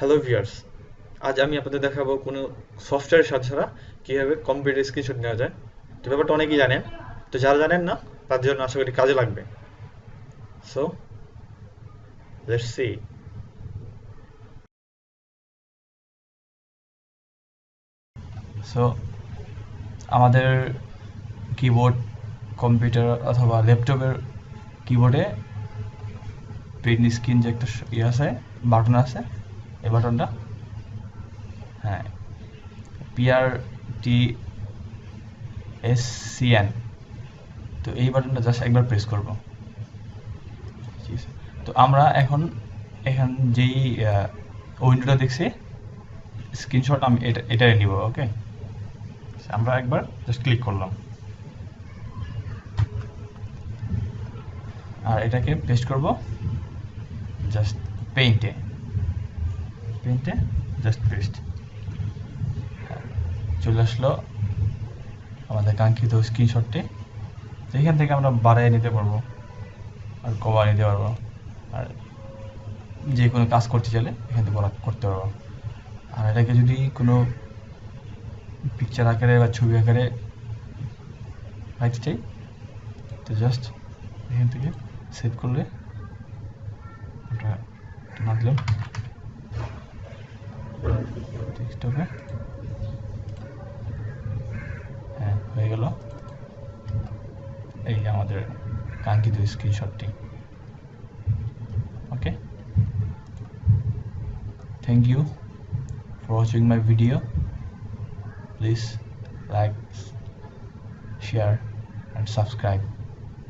Hello viewers আজ আমি আপনাদের দেখাবো কোনো সফটওয়্যারের সাথে ছাড়া কীভাবে কম্পিউটার স্ক্রিনশট নেওয়া যায়। তো ব্যাপারটা অনেকেই জানেন। তো যারা জানেন না তার জন্য আশা করি কাজে লাগবে। সো লেটস সি সো আমাদের কিবোর্ড কম্পিউটার অথবা ল্যাপটপের কিবোর্ডে প্রিন্ট স্ক্রিন যে একটা ইয়ে আছে বাটন আছে এই বাটনটা? হ্যাঁ। P R T S C N তো এই বাটনটা জাস্ট একবার প্রেস করব। তো আমরা এখন, এখান যেই উইন্ডোটা দেখছি স্ক্রিনশট আমি এটা, এটাই নিব ওকে আমরা একবার জাস্ট ক্লিক করলাম। আর এটাকে পেস্ট করব জাস্ট পেইন্টে পেইন্টে জাস্ট পেস্ট চলে আসলো আমাদের কাঙ্ক্ষিত স্ক্রিনশটটি। এখান থেকে আমরা বাড়াই নিতে পারব আর কমায় নিতে পারব। আর যে কোনো কাজ করতে চাইলে এখান থেকে বলা করতে পারব। আর এটাকে যদি কোনো পিকচার আকারে বা ছবি আকারে রাখতে চাই তো জাস্ট এখান থেকে সেভ করলে ওটা না দিলাম টেক্সটকে হ্যাঁ হয়ে গেল এই আমাদের কাঙ্ক্ষিত স্ক্রিনশটটি okay thank you for watching my video please like share and subscribe